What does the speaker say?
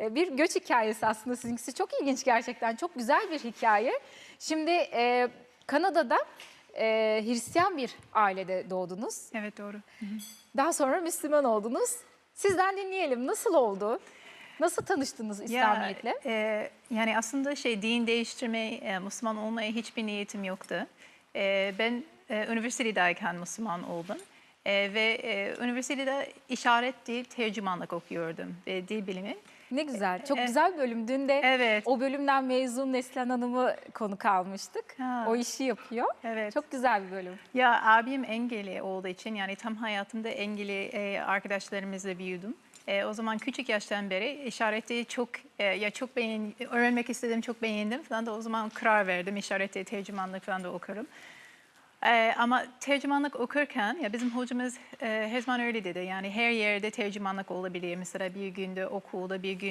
e, bir göç hikayesi aslında sizinkisi. Çok ilginç gerçekten. Çok güzel bir hikaye. Şimdi e, Kanada'da e, Hristiyan bir ailede doğdunuz. Evet doğru. Daha sonra Müslüman oldunuz. Sizden dinleyelim. Nasıl oldu? Nasıl tanıştınız İslamiyet'le? Ya, e, yani aslında şey din değiştirme, e, Müslüman olmaya hiçbir niyetim yoktu. E, ben e, üniversitedeyken Müslüman oldum. E, ve e, üniversitede işaret dil tercümanlık okuyordum ve dil bilimi. Ne güzel. Çok e, güzel bölüm. Dün de Evet. o bölümden mezun Neslihan Hanım'ı konuk almıştık. Ha. O işi yapıyor. Evet. Çok güzel bir bölüm. Ya abim engelli olduğu için yani tam hayatımda engelli e, arkadaşlarımızla büyüdüm. E, o zaman küçük yaştan beri işareti çok e, ya çok beğen öğrenmek istedim, çok beğendim falan da o zaman karar verdim işareti tercümanlık falan da okurum. E, ama tercümanlık okurken ya bizim hocamız e, her zaman öyle dedi yani her yerde tercümanlık olabilir. Mesela bir günde okulda bir gün